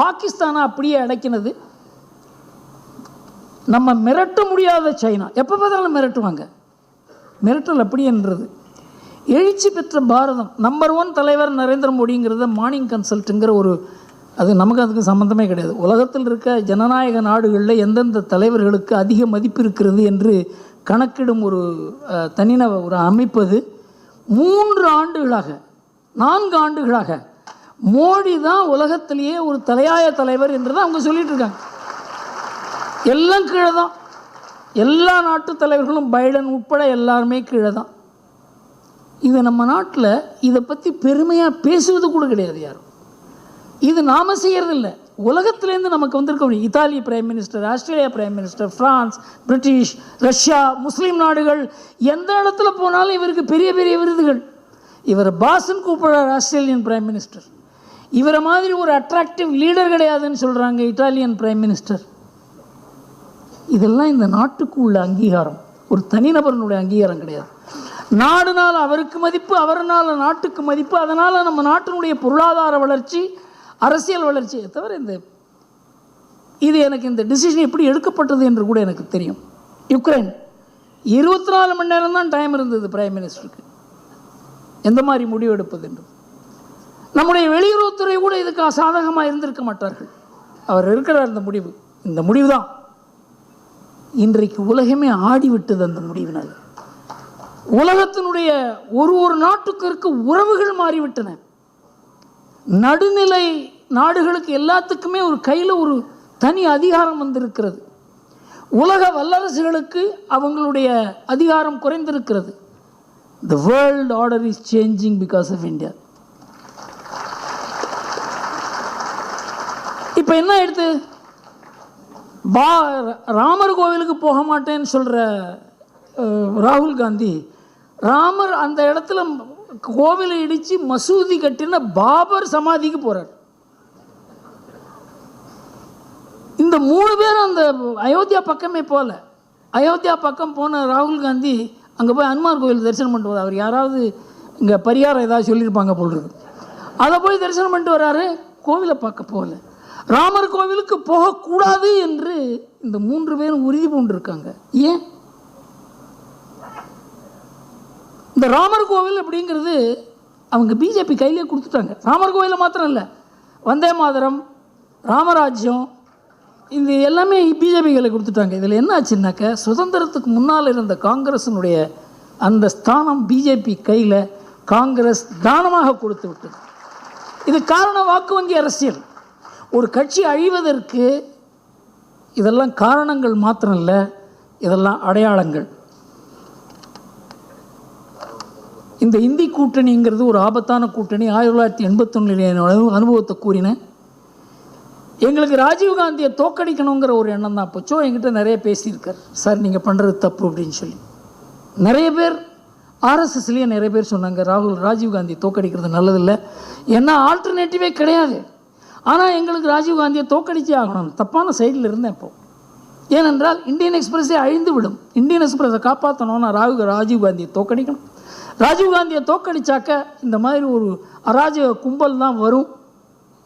பாகிஸ்தானை அப்படியே அடைக்கினது. நம்ம மிரட்ட முடியாத சைனா. எப்போ பார்த்தாலும் மிரட்டுவாங்க. மிரட்டல் அப்படின்றது எழுச்சி பெற்ற பாரதம் நம்பர் ஒன் தலைவர் நரேந்திர மோடிங்கிறத மார்னிங் கன்சல்ட்டுங்கிற ஒரு அது நமக்கு அதுக்கு சம்மந்தமே கிடையாது. உலகத்தில் இருக்க ஜனநாயக நாடுகளில் எந்தெந்த தலைவர்களுக்கு அதிக மதிப்பு இருக்கிறது என்று கணக்கிடும் ஒரு அஹ், தனிநப ஒரு அமைப்பது மூன்று ஆண்டுகளாக நான்கு ஆண்டுகளாக மோடி தான் உலகத்திலேயே ஒரு தலையாய தலைவர் என்று தான் அவங்க சொல்லிட்டு இருக்காங்க எல்லாம் கீழே தான் எல்லா நாட்டு தலைவர்களும் பைடன் உட்பட எல்லாருமே கீழே தான் இது நம்ம நாட்டில் இதை பற்றி பெருமையாக பேசுவது கூட கிடையாது யாரும். இது நாம செய்கிறதில்ல உலகத்திலேருந்து நமக்கு வந்திருக்க முடியும். Italy prime minister Australia prime minister France British Russia முஸ்லீம் நாடுகள் எந்த இடத்துல போனாலும் இவருக்கு பெரிய பெரிய விருதுகள். இவர் பாசன் கூப்பிடுறார் ஆஸ்திரேலியன் பிரைம் மினிஸ்டர் இவரை மாதிரி ஒரு அட்ராக்டிவ் லீடர் கிடையாதுன்னு சொல்கிறாங்க இட்டாலியன் பிரைம் மினிஸ்டர் இதெல்லாம் இந்த நாட்டுக்கு உள்ள அங்கீகாரம். ஒரு தனிநபரனுடைய அங்கீகாரம் கிடையாது. நாடுனால் அவருக்கு மதிப்பு அவர்னால் நாட்டுக்கு மதிப்பு அதனால் நம்ம நாட்டினுடைய பொருளாதார வளர்ச்சி அரசியல் வளர்ச்சியை தவிர இந்த இது எனக்கு இந்த டிசிஷன் எப்படி எடுக்கப்பட்டது என்று கூட எனக்கு தெரியும். யுக்ரைன் இருபத்தி நாலு மணி நேரம் தான் டைம் இருந்தது பிரைம் மினிஸ்டருக்கு எந்த மாதிரி முடிவு எடுப்பது என்று. நம்முடைய வெளியுறவுத்துறை கூட இதுக்கு சாதகமாக இருந்திருக்க மாட்டார்கள். அவர் இருக்கிறார் இந்த முடிவு. இந்த முடிவு தான் இன்றைக்கு உலகமே ஆடிவிட்டது அந்த முடிவினால். உலகத்தினுடைய ஒரு ஒரு நாட்டுக்கு இருக்க உறவுகள் மாறிவிட்டன. நடுநிலை நாடுகளுக்கு எல்லாத்துக்குமே ஒரு கையில் ஒரு தனி அதிகாரம் வந்திருக்கிறது. உலக வல்லரசுகளுக்கு அவங்களுடைய அதிகாரம் குறைந்திருக்கிறது. The world order is changing because of India இப்போ என்ன ஆயிடுது? பா ராமர் கோவிலுக்கு போக மாட்டேன்னு சொல்கிற ராகுல் காந்தி ராமர் அந்த இடத்துல கோவிலை இடித்து மசூதி கட்டின பாபர் சமாதிக்கு போகிறார் இந்த மூணு பேரும் அந்த அயோத்தியா பக்கமே போகல. அயோத்தியா பக்கம் போன ராகுல் காந்தி அங்கே போய் அனுமார் கோவில் தரிசனம் பண்ணிட்டு வரார் அவர் யாராவது இங்கே பரிகாரம் ஏதாவது சொல்லியிருப்பாங்க போல் இருக்கு. அதை போய் தரிசனம் பண்ணிட்டு வராரு கோவிலை பார்க்க போகல. ராமர் கோவிலுக்கு போகக்கூடாது என்று இந்த மூன்று பேரும் உறுதி பூண்டிருக்காங்க. ஏன்? இந்த ராமர் கோவில் அப்படிங்கிறது அவங்க பிஜேபி கையிலே கொடுத்துட்டாங்க. ராமர் கோவிலில் மாத்திரம் இல்லை. வந்தே மாதரம் ராமராஜ்யம் இது எல்லாமே பிஜேபி கையில் கொடுத்துட்டாங்க. இதில் என்ன ஆச்சுன்னாக்க சுதந்திரத்துக்கு முன்னால் இருந்த காங்கிரஸினுடைய அந்த ஸ்தானம் பிஜேபி கையில் காங்கிரஸ் தானமாக கொடுத்து விட்டது. இது காரணம் வாக்கு வங்கி அரசியல். ஒரு கட்சி அழிவதற்கு இதெல்லாம் காரணங்கள் மாத்திரம் இல்லை இதெல்லாம் அடையாளங்கள். இந்த இந்தி கூட்டணிங்கிறது ஒரு ஆபத்தான கூட்டணி. ஆயிரத்தி தொள்ளாயிரத்தி எண்பத்தொன்னில் அனுபவத்தை கூறினேன். எங்களுக்கு ராஜீவ்காந்தியை தோக்கடிக்கணுங்கிற ஒரு எண்ணம் தான் போச்சோ. என்கிட்ட நிறைய பேசியிருக்கார். சார் நீங்கள் பண்ணுறது தப்பு அப்படின்னு சொல்லி. நிறைய பேர் ஆர்எஸ்எஸ்லேயே நிறைய பேர் சொன்னாங்க ராகுல் ராஜீவ்காந்தி தோக்கடிக்கிறது நல்லதில்லை. ஏன்னா ஆல்டர்னேட்டிவே கிடையாது. ஆனால் எங்களுக்கு ராஜீவ்காந்தியை தோக்கடிச்சே ஆகணும். தப்பான சைடில் இருந்தேன் இப்போ. ஏனென்றால் இந்தியன் எக்ஸ்பிரஸே அழிந்து விடும் இந்தியன் எக்ஸ்பிரஸை காப்பாற்றணும்னா ராகு ராஜீவ்காந்தியை தோக்கடிக்கணும். ராஜீவ்காந்தியை தோக்கடிச்சாக்க இந்த மாதிரி ஒரு அராஜக கும்பல் தான் வரும்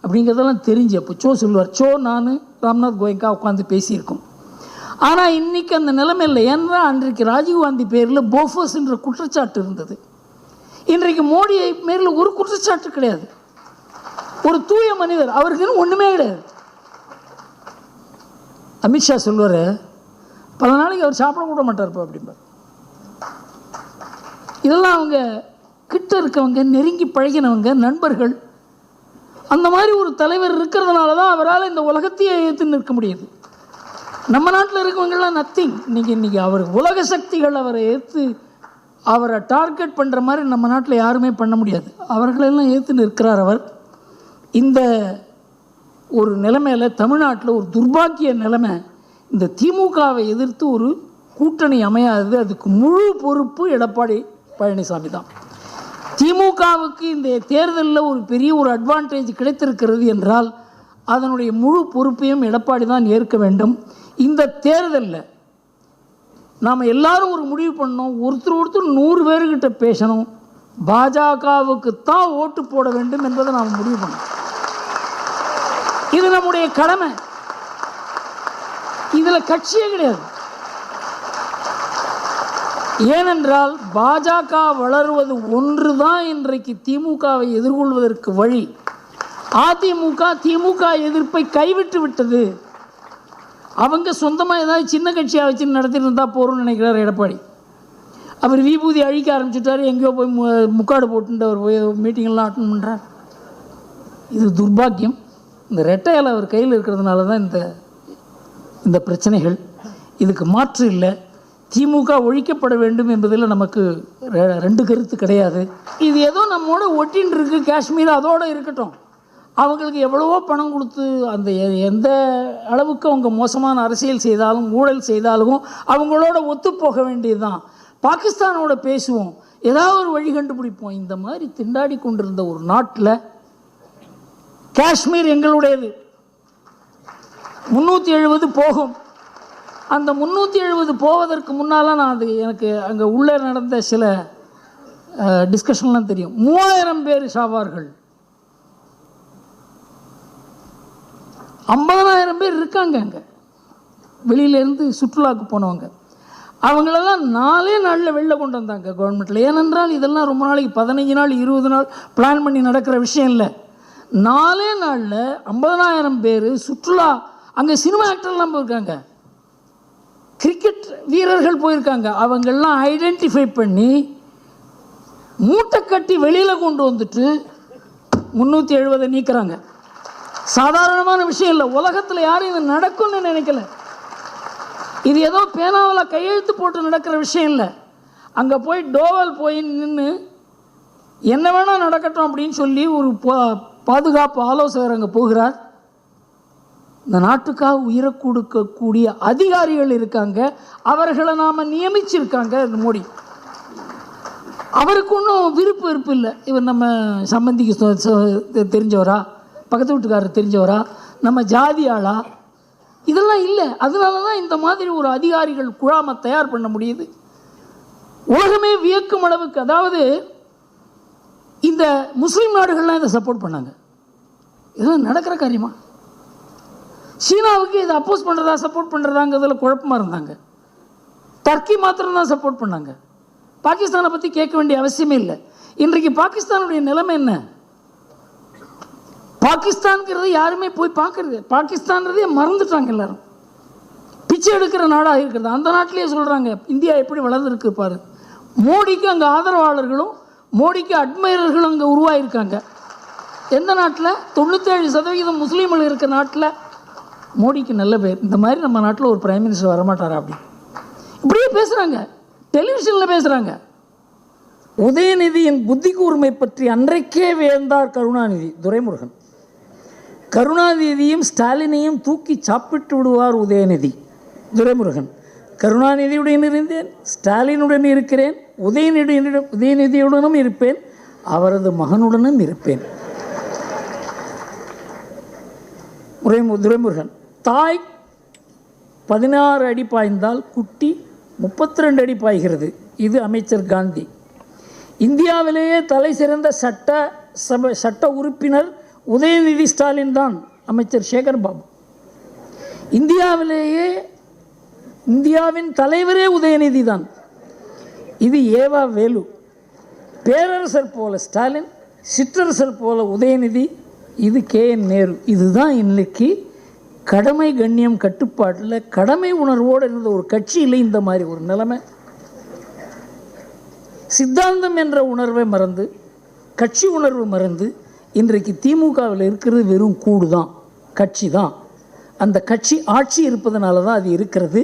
அப்படிங்கிறதெல்லாம் தெரிஞ்சு அப்போ சோ சொல்லுவார். சோ நான் ராம்நாத் கோயங்கா உட்காந்து பேசியிருக்கோம். ஆனால் இன்றைக்கி அந்த நிலைமை இல்லை. ஏன்னா அன்றைக்கு ராஜீவ்காந்தி பேரில் போஃபோஸ் என்ற குற்றச்சாட்டு இருந்தது. இன்றைக்கு மோடியை பேரில் ஒரு குற்றச்சாட்டு கிடையாது. ஒரு தூய மனிதர் அவருக்குன்னு ஒன்றுமே கிடையாது. அமித்ஷா சொல்வார் பல நாளைக்கு அவர் சாப்பிட கூட மாட்டார்ப்பா அப்படிம்பார். இதெல்லாம் அவங்க கிட்ட இருக்கவங்க நெருங்கி பழகினவங்க நண்பர்கள் அந்த மாதிரி ஒரு தலைவர் இருக்கிறதுனால தான் அவரால் இந்த உலகத்தையே ஏற்று நிற்க முடியுது. நம்ம நாட்டில் இருக்கவங்கெல்லாம் நத்திங் இன்னைக்கு இன்றைக்கி அவர் உலக சக்திகள் அவரை ஏற்று அவரை டார்கெட் பண்ணுற மாதிரி நம்ம நாட்டில் யாருமே பண்ண முடியாது. அவர்களெல்லாம் ஏற்று நிற்கிறார் அவர். இந்த ஒரு நிலைமையில் தமிழ்நாட்டில் ஒரு துர்பாக்கிய நிலைமை. இந்த திமுகவை எதிர்த்து ஒரு கூட்டணி அமையாது அதுக்கு முழு பொறுப்பு எடப்பாடி பழனிசாமி தான். திமுகவுக்கு இந்த தேர்தலில் ஒரு பெரிய ஒரு அட்வான்டேஜ் கிடைத்திருக்கிறது என்றால் அதனுடைய முழு பொறுப்பையும் எடப்பாடி தான் ஏற்க வேண்டும். இந்த தேர்தலில் நாம் எல்லாரும் ஒரு முடிவு பண்ணோம் ஒருத்தர் ஒருத்தர் நூறு பேர்கிட்ட பேசணும். பாஜகவுக்கு தான் ஓட்டு போட வேண்டும் என்பதை நாம் முடிவு பண்ணோம் இது நம்முடைய கடமை. இதுல கட்சியே கிடையாது. ஏனென்றால் பாஜக வளருவது ஒன்றுதான் இன்றைக்கு திமுகவை எதிர்கொள்வதற்கு வழி. அதிமுக திமுக எதிர்ப்பை கைவிட்டு விட்டது. அவங்க சொந்தமாக ஏதாவது சின்ன கட்சியாக வச்சு நடத்திட்டு இருந்தால் போகிறோம்னு நினைக்கிறார் எடப்பாடி. அவர் விபூதி அழிக்க ஆரம்பிச்சிட்டார் எங்கேயோ போய் மு- முக்காடு போட்டுட்டு அவர் போய் மீட்டிங்கெல்லாம் அட்டன் பண்ணுறார் இது துர்பாக்கியம். இந்த ரெட்டை இலை அவர் கையில் இருக்கிறதுனால தான் இந்த இந்த பிரச்சனைகள். இதுக்கு மாற்று இல்லை. திமுக ஒழிக்கப்பட வேண்டும் என்பதில் நமக்கு ரெ- ரெண்டு கருத்து கிடையாது. இது ஏதோ நம்மோட ஒட்டின்னு இருக்கு காஷ்மீர் அதோட இருக்கட்டும். அவங்களுக்கு எவ்வளவோ பணம் கொடுத்து அந்த எ- எந்த அளவுக்கு அவங்க மோசமான அரசியல் செய்தாலும் ஊழல் செய்தாலும் அவங்களோட ஒத்து போக வேண்டியதுதான். பாகிஸ்தானோட பேசுவோம். ஏதாவது ஒரு வழி கண்டுபிடிப்போம். இந்த மாதிரி திண்டாடி கொண்டிருந்த ஒரு நாட்டில் காஷ்மீர் எங்களுடையது. முந்நூற்றி எழுபது போகும். அந்த முந்நூற்றி எழுபது போவதற்கு முன்னால் நான் அது எனக்கு அங்கே உள்ளே நடந்த சில டிஸ்கஷன்லாம் தெரியும். மூவாயிரம் பேர் சாவார்கள். ஐம்பதனாயிரம் பேர் இருக்காங்க அங்கே. வெளியிலேருந்து சுற்றுலாவுக்கு போனவங்க. அவங்களெல்லாம் நாலே நாளில் வெளில கொண்டு வந்தாங்க கவர்மெண்ட்டில் ஏனென்றால் இதெல்லாம் ரொம்ப நாளைக்கு பதினஞ்சு நாள் இருபது நாள் பிளான் பண்ணி நடக்கிற விஷயம் இல்லை. நாலே நாளில் ஐம்பதனாயிரம் பேர் சுற்றுலா அங்கே சினிமா ஆக்டர்லாம் போயிருக்காங்க. கிரிக்கெட் வீரர்கள் போயிருக்காங்க. அவங்கெல்லாம் ஐடென்டிஃபை பண்ணி மூட்டை கட்டி வெளியில் கொண்டு வந்துட்டு முந்நூற்றி எழுபதை நீக்கிறாங்க. சாதாரணமான விஷயம் இல்லை. உலகத்தில் யாரும் இது நடக்கும்னு நினைக்கல. இது ஏதோ பேனாவில் கையெழுத்து போட்டு நடக்கிற விஷயம் இல்லை. அங்கே போய் டோவல் போய் நின்று என்ன வேணால் நடக்கட்டும் அப்படின்னு சொல்லி ஒரு பாதுகாப்பு ஆலோசகர் அங்கே போகிறார். இந்த நாட்டுக்காக உயிரை கொடுக்கக்கூடிய அதிகாரிகள் இருக்காங்க. அவர்களை நாம் நியமிச்சிருக்காங்க இந்த மோடி. அவருக்கு ஒன்றும் விருப்பு விருப்பு இல்லை. இவர் நம்ம சம்பந்திக்கு சொ- தெரிஞ்சவரா? பக்கத்து வீட்டுக்காரர் தெரிஞ்சவரா? நம்ம ஜாதி ஆளா இதெல்லாம் இல்லை. அதனால தான் இந்த மாதிரி ஒரு அதிகாரிகள் குழாமை தயார் பண்ண முடியுது. உலகமே வியக்கும் அளவுக்கு அதாவது இந்த முஸ்லீம் நாடுகள்லாம் இதை சப்போர்ட் பண்ணாங்க. இதெல்லாம் நடக்கிற காரியமா? சீனாவுக்கு இதை அப்போஸ் பண்ணுறதா சப்போர்ட் பண்ணுறதாங்கிறதுல குழப்பமாக இருந்தாங்க. டர்க்கி மாத்திரம் தான் சப்போர்ட் பண்ணாங்க. பாகிஸ்தானை பற்றி கேட்க வேண்டிய அவசியமே இல்லை. இன்றைக்கு பாகிஸ்தானுடைய நிலைமை என்ன? பாகிஸ்தான்ங்கிறது யாருமே போய் பார்க்கறது பாகிஸ்தான்றதே மறந்துட்டாங்க எல்லாரும். பிச்சை எடுக்கிற நாடாக இருக்கிறது. அந்த நாட்டிலேயே சொல்கிறாங்க இந்தியா எப்படி வளர்ந்துருக்கு பாரு. மோடிக்கு அங்கே ஆதரவாளர்களும் மோடிக்கு அட்மைரர்கள் அங்கே உருவாயிருக்காங்க. எந்த நாட்டில்? தொண்ணூற்றேழு சதவிகிதம் முஸ்லீம்கள் இருக்க நாட்டில் மோடிக்கு நல்ல பேர். இந்த மாதிரி நம்ம நாட்டில் ஒரு பிரைம் மினிஸ்டர் வரமாட்டாரா அப்படி? இப்படியே பேசுகிறாங்க டெலிவிஷனில் பேசுகிறாங்க உதயநிதியின் புத்தி கூர்மை பற்றி அன்றைக்கே வேந்தார் கருணாநிதி துரைமுருகன். கருணாநிதியும் ஸ்டாலினையும் தூக்கி சாப்பிட்டு விடுவார் உதயநிதி துரைமுருகன். கருணாநிதியுடன் இருந்தேன் ஸ்டாலினுடன் இருக்கிறேன் உதயநிதியிடம் உதயநிதியுடனும் இருப்பேன் அவரது மகனுடனும் இருப்பேன். முறை துரைமுருகன் தாய் பதினாறு அடி பாய்ந்தால் குட்டி முப்பத்தி ரெண்டு அடி பாய்கிறது. இது அமைச்சர் காந்தி. இந்தியாவிலேயே தலை சிறந்த சட்ட சபை சட்ட உறுப்பினர் உதயநிதி ஸ்டாலின் தான் அமைச்சர் சேகர் பாபு. இந்தியாவிலேயே இந்தியாவின் தலைவரே உதயநிதி தான். இது ஏவா வேலு. பேரரசர் போல ஸ்டாலின் சிற்றரசர் போல உதயநிதி இது கே என் நேரு. இதுதான் இன்னைக்கு கடமை கண்ணியம் கட்டுப்பாட்டில் கடமை உணர்வோடு இருந்த ஒரு கட்சியில் இந்த மாதிரி ஒரு நிலைமை. சித்தாந்தம் என்ற உணர்வை மறந்து கட்சி உணர்வு மறந்து இன்றைக்கு திமுகவில் இருக்கிறது வெறும் கூடு தான் கட்சி தான் அந்த கட்சி ஆட்சி இருப்பதனால தான் அது இருக்கிறது.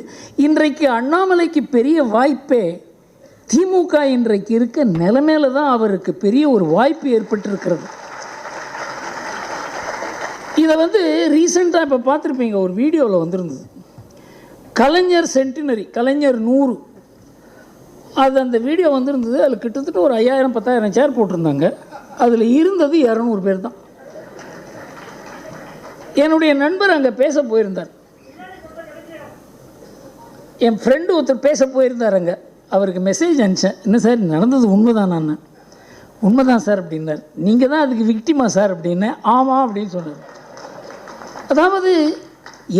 இன்றைக்கு அண்ணாமலைக்கு பெரிய வாய்ப்பே திமுக இன்றைக்கு இருக்க நிலைமையில தான் அவருக்கு பெரிய ஒரு வாய்ப்பு ஏற்பட்டிருக்கிறது. இதை வந்து ரீசெண்டாக இப்போ பார்த்துருப்பீங்க ஒரு வீடியோவில் வந்திருந்தது. கலைஞர் சென்டினரி கலைஞர் நூறு. அது அந்த வீடியோ வந்திருந்தது அதில் கிட்டத்தட்ட ஒரு ஐயாயிரம் பத்தாயிரம் சேர் போட்டிருந்தாங்க. அதில் இருந்தது இரநூறு பேர் தான். என்னுடைய நண்பர் அங்கே பேச போயிருந்தார். என் ஃப்ரெண்டு ஒருத்தர் பேச போயிருந்தார் அங்கே. அவருக்கு மெசேஜ் அனுப்பிச்சேன். என்ன சார் நடந்தது உண்மைதான் நான். உண்மைதான் சார் அப்படின்னார். நீங்கள் தான் அதுக்கு விக்டிமா சார் அப்படின்னேன் ஆமாம் அப்படின்னு சொன்னார். அதாவது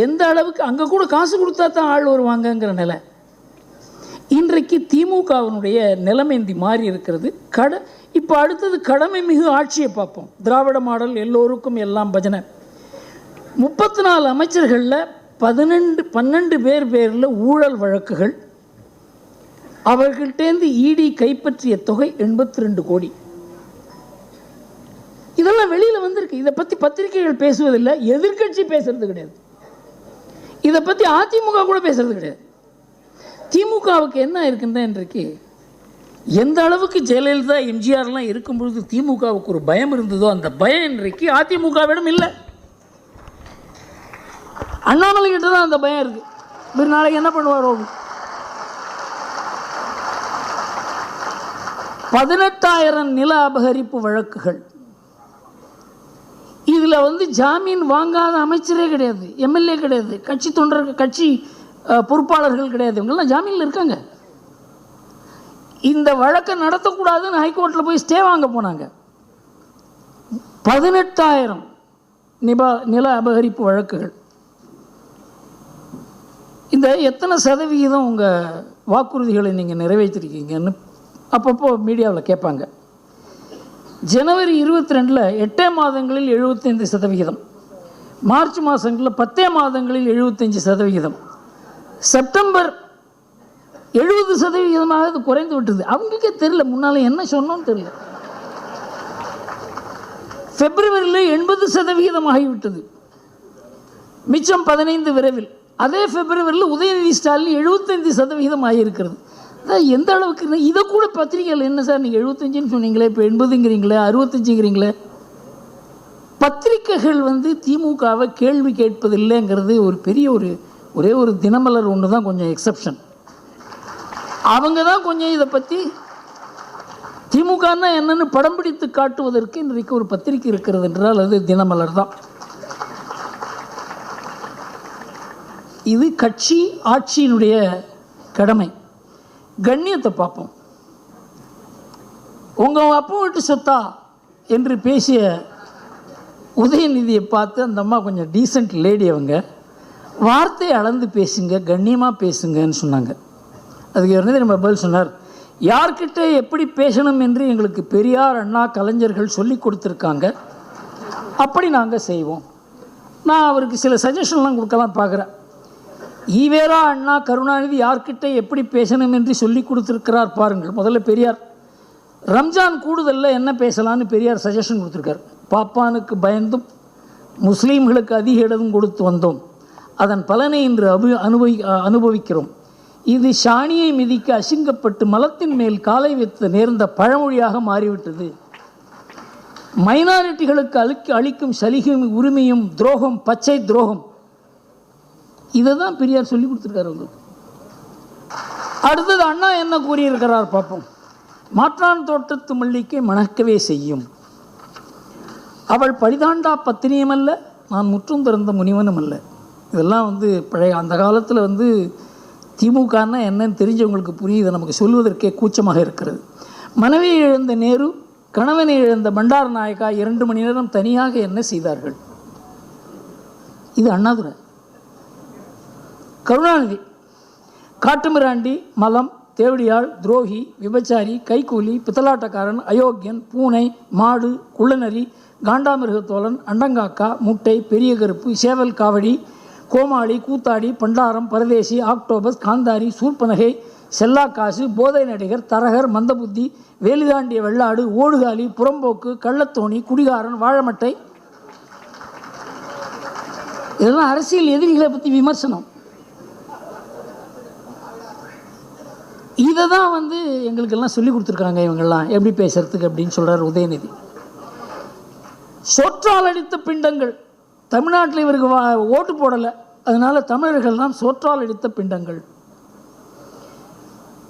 எந்த அளவுக்கு அங்கே கூட காசு கொடுத்தா தான் ஆள் வருவாங்கங்கிற நிலை. இன்றைக்கு திமுகவினுடைய நிலைமேந்தி மாறி இருக்கிறது. கட இப்போ அடுத்தது கடமை மிகு ஆட்சியை பார்ப்போம். திராவிட மாடல் எல்லோருக்கும் எல்லாம் பஜனை. முப்பத்தி நாலு அமைச்சர்களில் பதினெண்டு பன்னெண்டு பேர் பேரில் ஊழல் வழக்குகள் அவர்கள்ட்டேந்து இடி கைப்பற்றிய தொகை எண்பத்தி ரெண்டு கோடி. இதெல்லாம் வெளியில் வந்திருக்கு. இதை பற்றி பத்திரிகைகள் பேசுவதில்லை எதிர்க்கட்சி பேசுறது கிடையாது. இதை பற்றி அதிமுக கூட பேசுறது கிடையாது. திமுகவுக்கு என்ன இருக்குன்னா இன்றைக்கு எந்த அளவுக்கு ஜெயலலிதா எம்ஜிஆர்லாம் இருக்கும் பொழுது திமுகவுக்கு ஒரு பயம் இருந்ததோ அந்த பயம் இன்றைக்கு அதிமுகவிடம் இல்லை. அண்ணாமலை கிட்ட தான் அந்த பயம் இருக்கு. இவர் நாளைக்கு என்ன பண்ணுவாரோ பதினெட்டாயிரம் நில அபகரிப்பு வழக்குகள். இதில் வந்து ஜாமீன் வாங்காத அமைச்சரே கிடையாது எம்எல்ஏ கிடையாது கட்சி தொண்டர்கள் கட்சி பொறுப்பாளர்கள் கிடையாது. இவங்கெல்லாம் ஜாமீனில் இருக்காங்க. இந்த வழக்கை நடத்தக்கூடாதுன்னு ஹைகோர்ட்டில் போய் ஸ்டே வாங்க போனாங்க. பதினெட்டாயிரம் நிபா நில அபகரிப்பு வழக்குகள். இந்த எத்தனை சதவிகிதம் உங்கள் வாக்குறுதிகளை நீங்கள் நிறைவேற்றிருக்கீங்கன்னு அப்பப்போ மீடியாவில் கேட்பாங்க. ஜனவரி இருபத்தி ரெண்டில் எட்டே மாதங்களில் எழுபத்தைந்து சதவிகிதம். மார்ச் மாதங்களில் பத்தே மாதங்களில் எழுபத்தஞ்சு சதவிகிதம். செப்டம்பர் எழுபது சதவிகிதமாக இது குறைந்து விட்டது. அவங்களுக்கே தெரியல முன்னால் என்ன சொன்னோன்னு தெரியல. பிப்ரவரியில் எண்பது சதவிகிதம் ஆகிவிட்டது. மிச்சம் பதினைந்து விரைவில். அதே பிப்ரவரியில் உதயநிதி ஸ்டாலின் எழுபத்தைந்து சதவிகிதம் ஆகியிருக்கிறது. எந்த அளவுக்கு இதை கூட பத்திரிகைகள் என்ன சார்? நீங்கள் எழுபத்தஞ்சுன்னு சொன்னீங்களே இப்போ எண்பதுங்கிறீங்களே அறுபத்தஞ்சுங்கிறீங்களே. பத்திரிக்கைகள் வந்து திமுகவை கேள்வி கேட்பதில்லைங்கிறது ஒரு பெரிய ஒரு ஒரே ஒரு தினமலர் ஒன்று தான் கொஞ்சம் எக்ஸப்ஷன் அவங்க தான் கொஞ்சம் இதை பற்றி திமுகன்னா என்னன்னு படம் பிடித்து காட்டுவதற்கு இன்றைக்கு ஒரு பத்திரிக்கை இருக்கிறது என்றால் அது தினமலர் தான். இது கட்சி ஆட்சியினுடைய கடமை. கண்ணியத்தை பார்ப்போம். உங்கள் அப்பா வீட்டு சொத்தா? என்று பேசிய உதயநிதியை பார்த்து அந்த அம்மா கொஞ்சம் டீசெண்ட் லேடி அவங்க. வார்த்தையை அளந்து பேசுங்க கண்ணியமாக பேசுங்கன்னு சொன்னாங்க. அதுக்கு இவர் நம்ம பதில் சொன்னார்? யார்கிட்ட எப்படி பேசணும் என்று எங்களுக்கு பெரியார் அண்ணா கலைஞர்கள் சொல்லி கொடுத்துருக்காங்க. அப்படி நாங்கள் செய்வோம். நான் அவருக்கு சில சஜஷன்லாம் கொடுக்கலாம் பார்க்குறேன். ஈவேரா அண்ணா கருணாநிதி யார்கிட்ட எப்படி பேசணும் என்று சொல்லி கொடுத்துருக்கிறார் பாருங்கள். முதல்ல பெரியார். ரம்ஜான் கூடுதலில் என்ன பேசலான்னு பெரியார் சஜஷன் கொடுத்துருக்கார். பாப்பானுக்கு பயந்தும் முஸ்லீம்களுக்கு அதிக இடம் கொடுத்து வந்தோம். அதன் பலனை இன்று அபு அனுபவி அனுபவிக்கிறோம். இது சாணியை மிதிக்க அசிங்கப்பட்டு மலத்தின் மேல் காலை வைத்து நேர்ந்த பழமொழியாக மாறிவிட்டது. மைனாரிட்டிகளுக்கு அளிக்க அளிக்கும் சலுகையும் உரிமையும் துரோகம் பச்சை துரோகம் இதை தான் பெரியார் சொல்லி கொடுத்துருக்காரு உங்களுக்கு அடுத்தது அண்ணா என்ன கூறியிருக்கிறார் பார்ப்போம். மாற்றான் தோட்டத்து மல்லிக்கை மணக்கவே செய்யும். அவள் பரிதாண்டா பத்தினியும் அல்ல நான் முற்றும் திறந்த முனிவனும் அல்ல. இதெல்லாம் வந்து பழைய அந்த காலத்தில் வந்து திமுகன்னா என்னன்னு தெரிஞ்சவங்களுக்கு புரியுது நமக்கு சொல்வதற்கே கூச்சமாக இருக்கிறது. மனைவியை இழந்த நேரு கணவனை இழந்த பண்டார நாயக்கா இரண்டு மணி நேரம் தனியாக என்ன செய்தார்கள்? இது அண்ணாதுரை. கருணாநிதி. காட்டுமிராண்டி மலம் தேவடியாள் துரோகி விபச்சாரி கைக்கூலி பித்தலாட்டக்காரன் அயோக்கியன் பூனை மாடு குள்ளநரி காண்டாமிருகத்தோழன் அண்டங்காக்கா முட்டை பெரிய கருப்பு சேவல் காவடி கோமாளி கூத்தாடி பண்டாரம் பரதேசி ஆக்டோபஸ் காந்தாரி சூர்பனகை செல்லாக்காசு போதை நடிகர் தரகர் மந்தபுத்தி வேலிதாண்டிய வெள்ளாடு ஓடுகாலி புறம்போக்கு கள்ளத்தோணி குடிகாரன் வாழமட்டை. இதெல்லாம் அரசியல் எதிரிகளை பற்றி விமர்சனம். இதை தான் வந்து எங்களுக்கெல்லாம் சொல்லி கொடுத்துருக்காங்க இவங்கெல்லாம். எப்படி பேசுறதுக்கு அப்படின்னு சொல்கிறார் உதயநிதி. சொற்றால் அடித்த பிண்டங்கள். தமிழ்நாட்டில் இவருக்கு வா- ஓட்டு போடலை. அதனால் தமிழர்கள்லாம் சொற்றால் அடித்த பிண்டங்கள்.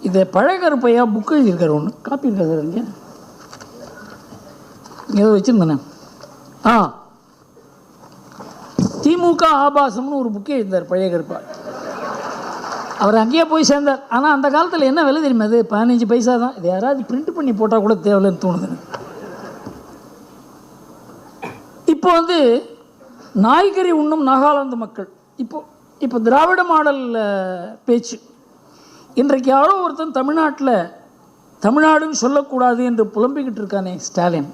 இதை பழகருப்பையா புக் எழுதியிருக்கார் ஒன்று காப்பி இருக்காது இங்கே. ஏதோ வச்சுருந்தேனே. ஆ. திமுக ஆபாசம்னு ஒரு புக்கே எழுந்தார் பழைய கருப்பா. அவர் அங்கேயே போய் சேர்ந்தார். ஆனால் அந்த காலத்தில் என்ன விலை தெரியுமா அது? பதினஞ்சு பைசா தான். இது யாராவது பிரிண்ட் பண்ணி போட்டால் கூட தேவையில்லைன்னு தோணுது இப்போ வந்து நாய்கறி உண்ணும் நாகாலாந்து மக்கள். இப்போ இப்போ திராவிட மாடலில் பேச்சு. இன்றைக்கு யாரோ ஒருத்தன் தமிழ்நாட்டில் தமிழ்நாடுன்னு சொல்லக்கூடாது என்று புலம்பிக்கிட்டு இருக்கானே ஸ்டாலின்.